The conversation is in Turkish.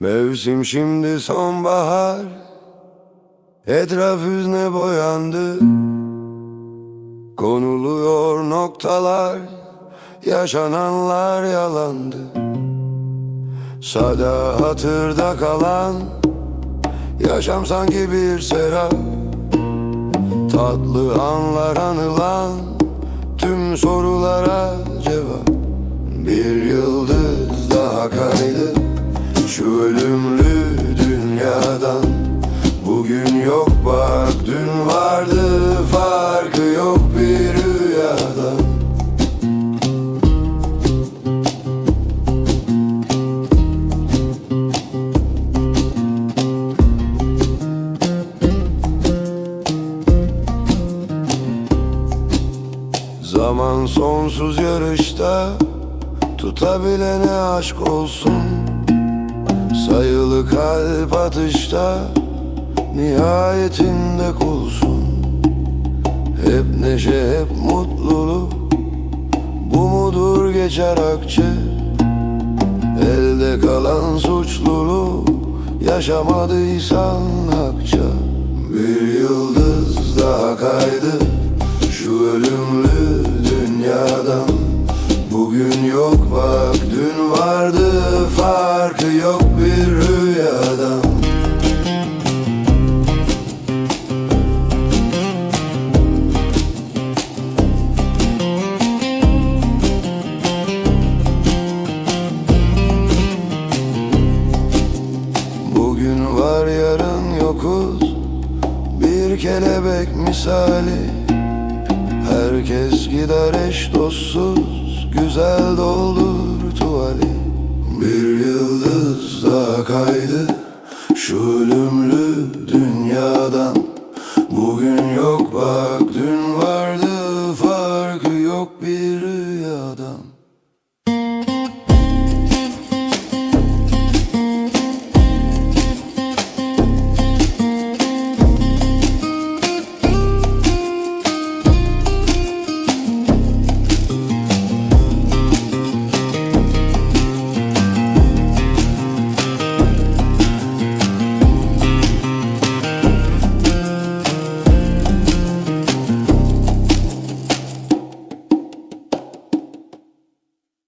Mevsim şimdi sonbahar Etraf hüzne boyandı. Konuluyor noktalar Yaşananlar yalandı. Sada hatırda kalan Yaşam sanki bir serap Tatlı anlar anılan Tüm sorulara ölümlü dünyadan. Bugün yok bak dün vardı Farkı yok bir rüyadan. Zaman sonsuz yarışta Tutabilene aşk olsun Sayılı kalp atışta Nihayetinde kulsun. Hep neşe hep mutluluk. Bu mudur geçer akçe? Elde kalan suçluluk Yaşamadıysan hakça Bir yıldız daha kaydı Şu ölümlü dünyadan. Bugün yok bak dün vardı Bugün var yarın yokuz. Bir kelebek misali. Herkes gider eş dostsuz. Güzel doldur tuvali. Bir yıldız daha kaydı. Şu ölümlü dünyadan